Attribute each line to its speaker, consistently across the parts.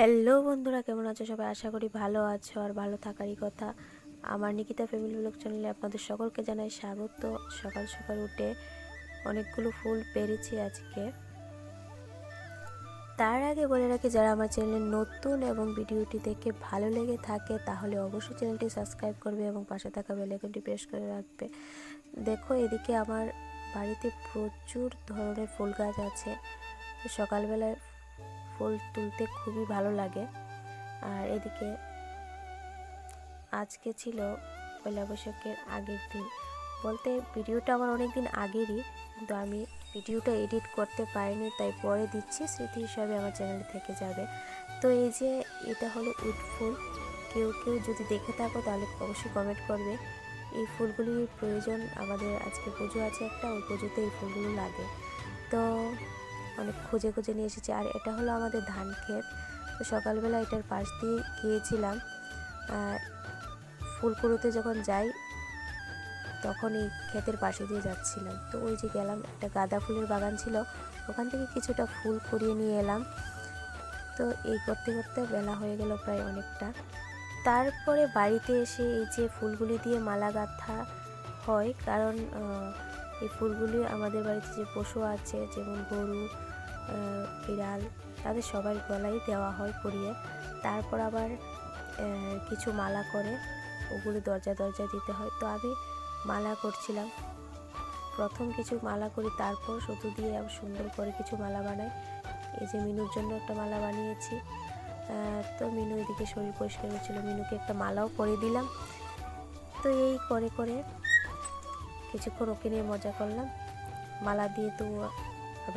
Speaker 1: Hello বন্ধুরা, কেমন আছো? সবাই আশা করি ভালো আছো আর ভালো থাকারই কথা। আমার নিকিতা ফ্যামিলি ব্লগ চ্যানেলে আপনাদের সকলকে জানাই স্বাগত। সকাল সকাল উঠে অনেকগুলো ফুল পেরেছি আজকে। তার আগে বলে রাখি, যারা আমার চ্যানেলে নতুন এবং ভিডিওটি দেখে ভালো লেগে থাকে, তাহলে অবশ্যই চ্যানেলটি সাবস্ক্রাইব করবে এবং পাশে থাকা বেলাইকনটি প্রেস করে রাখবে। দেখো, এদিকে আমার বাড়িতে প্রচুর ধরনের ফুল গাছ আছে। সকালবেলায় ফুল তুলতে খুবই ভালো লাগে। আর এদিকে আজকে ছিল পয়লা বৈশাখের আগের দিন। বলতে ভিডিওটা আমার অনেক দিন আগেরই, কিন্তু আমি ভিডিওটা এডিট করতে পারিনি, তাই পরে দিচ্ছি, স্মৃতি হিসাবে আমার চ্যানেলে থেকে যাবে। তো এই যে এটা হলো উড ফুল। কেউ কেউ যদি দেখে থাকো তাহলে অবশ্যই কমেন্ট করবে। এই ফুলগুলির প্রয়োজন আমাদের আজকে পুজো আছে একটা, ওই পুজোতে এই ফুলগুলো লাগে। তো অনেক খুঁজে খুঁজে নিয়ে এসেছি। আর এটা হলো আমাদের ধান ক্ষেত। তো সকালবেলা এটার পাশ দিয়ে গিয়েছিলাম। ফুলকুড়োতে যখন যাই, তখন এই ক্ষেতের পাশে দিয়ে যাচ্ছিলাম। তো ওই যে গেলাম, একটা গাঁদা ফুলের বাগান ছিল। ওখান থেকে কিছুটা ফুল কুড়িয়ে নিয়ে এলাম। তো এই করতে করতে বেলা হয়ে গেল প্রায় অনেকটা। তারপরে বাড়িতে এসে এই যে ফুলগুলি দিয়ে মালা গাঁথা হয়, কারণ এই ফুলগুলি আমাদের বাড়িতে যে পশু আছে, যেমন গরু বিড়াল, তাদের সবার গলায় দেওয়া হয় পরিয়ে। তারপর আবার কিছু মালা করে ওগুলো দরজা দরজা দিতে হয়। তো আমি মালা করছিলাম। প্রথম কিছু মালা করি, তারপর শুধু দিয়ে আবার সুন্দর করে কিছু মালা বানাই। এই যে মিনুর জন্য একটা মালা বানিয়েছি। তো মিনু এদিকে শরীর পরিষ্কার হয়েছিল মিনুকে একটা মালাও করে দিলাম। তো এই করে করে কিছুক্ষণ ওকে নিয়ে মজা করলাম। মালা দিয়ে তো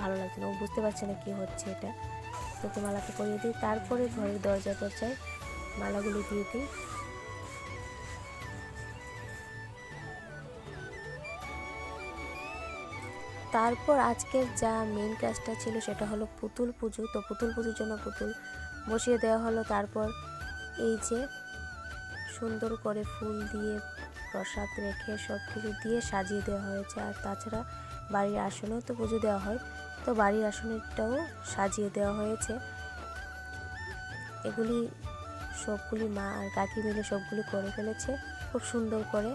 Speaker 1: ভালো লাগছে না। ও বুঝতে পারছে না কী হচ্ছে এটা। তোকে মালাটা করিয়ে দিই। তারপরে ঘরের দরজা দরজায় মালাগুলো দিয়ে দিই। তারপর আজকের যা মেন কাজটা ছিল সেটা হলো পুতুল পুজো। তো পুতুল পুজোর জন্য পুতুল বসিয়ে দেওয়া হলো। তারপর এই যে সুন্দর করে ফুল দিয়ে প্রসাদ রেখে সব কিছু দিয়ে সাজিয়ে দেওয়া হয়েছে। আর তাছাড়া বাড়ির আসনেও তো পুজো দেওয়া হয়। তো বাড়ির আসনেরটাও সাজিয়ে দেওয়া হয়েছে। এগুলি সবগুলি মা আর কাকি মিলে সবগুলি করে ফেলেছে, খুব সুন্দর করে।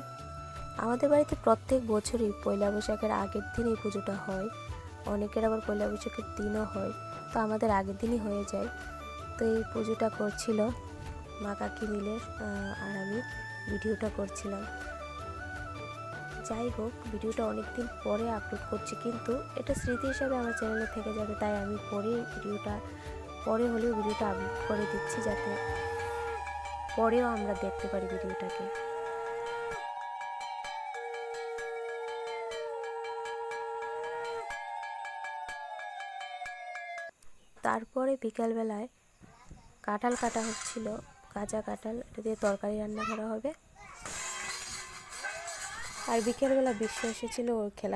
Speaker 1: আমাদের বাড়িতে প্রত্যেক বছরই পয়লা বৈশাখের আগের দিন এই পুজোটা হয়। অনেকের আবার পয়লা বৈশাখের দিনও হয়। তো আমাদের আগের দিনই হয়ে যায়। তো এই পুজোটা করছিল মা কাকি মিলে আর আমি ভিডিওটা করছিলাম। যাই হোক, ভিডিওটা অনেক দিন পরে আপলোড করছি, কিন্তু এটা স্মৃতি হিসাবে আমার চ্যানেলে থেকে যাবে, তাই আমি পরে ভিডিওটা, পরে হলেও ভিডিওটা আপলোড করে দিচ্ছি যাতে পরেও আমরা দেখতে পারি ভিডিওটাকে। তারপরে বিকালবেলায় কাঁঠাল কাটা হচ্ছিল কাঁচা কাঁঠাল, এটা দিয়ে তরকারি রান্না করা হবে। আর বিকেলবেলা বিশ্ব এসেছিল ওর খেলা